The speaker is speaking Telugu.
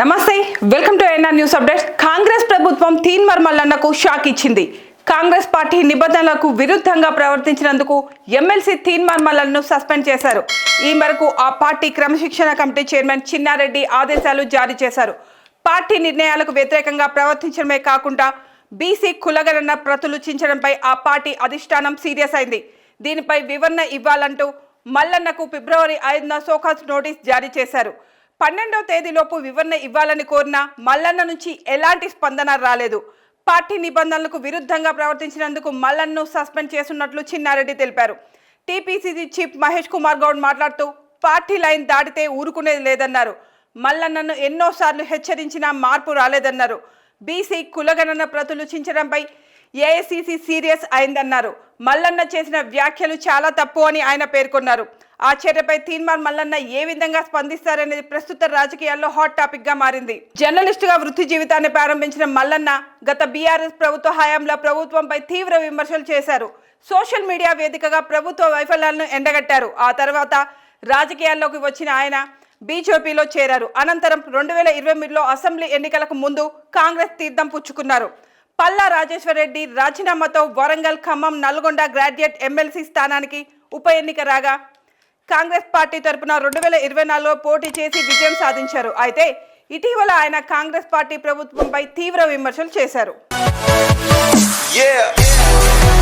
నమస్తే welcome to NR news updates. Congress ప్రభుత్వం తీన్మర్ మల్లన్నకు షాక్ ఇచ్చింది. కాంగ్రెస్ పార్టీ నిబంధనలకు విరుద్ధంగా ప్రవర్తించినందుకు ఎమ్మెల్సీ తీన్మార్ మల్లన్ను సస్పెండ్ చేశారు. ఈ మేరకు ఆ పార్టీ క్రమశిక్షణ కమిటీ చైర్మన్ చిన్నారెడ్డి ఆదేశాలు జారీ చేశారు. పార్టీ నిర్ణయాలకు వ్యతిరేకంగా ప్రవర్తించడమే కాకుండా బీసీ కులగణన ప్రతులు చించడంపై ఆ పార్టీ అధిష్టానం సీరియస్ అయింది. దీనిపై వివరణ ఇవ్వాలంటూ మల్లన్నకు ఫిబ్రవరి ఐదున సోకాస్ నోటీస్ జారీ చేశారు. పన్నెండవ తేదీలోపు వివరణ ఇవ్వాలని కోరిన మల్లన్న నుంచి ఎలాంటి స్పందన రాలేదు. పార్టీ నిబంధనలకు విరుద్ధంగా ప్రవర్తించినందుకు మల్లన్ను సస్పెండ్ చేస్తున్నట్లు చిన్నారెడ్డి తెలిపారు. టీపీసీసీ చీఫ్ మహేష్ కుమార్ గౌడ్ మాట్లాడుతూ పార్టీ లైన్ దాటితే ఊరుకునేది లేదన్నారు. మల్లన్నను ఎన్నోసార్లు హెచ్చరించినా మార్పు రాలేదన్నారు. బీసీ కులగణన ప్రతులు చించడంపై ఏఐసీసీ సీరియస్ అయిందన్నారు. మల్లన్న చేసిన వ్యాఖ్యలు చాలా తప్పు అని ఆయన పేర్కొన్నారు. ఆ చర్యపై తీన్మార్ మల్లన్న ఏ విధంగా స్పందిస్తారనేది ప్రస్తుత రాజకీయాల్లో హాట్ టాపిక్గా మారింది. జర్నలిస్ట్గా వృత్తి జీవితాన్ని ప్రారంభించిన మల్లన్న గత బీఆర్ఎస్ ప్రభుత్వ హయాంలో ప్రభుత్వంపై తీవ్ర విమర్శలు చేశారు. సోషల్ మీడియా వేదికగా ప్రభుత్వ వైఫల్యాలను ఎండగట్టారు. ఆ తర్వాత రాజకీయాల్లోకి వచ్చిన ఆయన బీజేపీలో చేరారు. అనంతరం రెండు వేల ఇరవై మూడులో అసెంబ్లీ ఎన్నికలకు ముందు కాంగ్రెస్ తీర్థం పుచ్చుకున్నారు. పల్లా రాజేశ్వరరెడ్డి రాజీనామాతో వరంగల్ ఖమ్మం నల్గొండ గ్రాడ్యుయేట్ ఎమ్మెల్సీ స్థానానికి ఉప ఎన్నిక రాగా కాంగ్రెస్ పార్టీ తరపున రెండు వేల ఇరవై నాలుగులో పోటీ చేసి విజయం సాధించారు అయితే ఇటీవల ఆయన కాంగ్రెస్ పార్టీ ప్రభుత్వంపై తీవ్ర విమర్శలు చేశారు Yeah.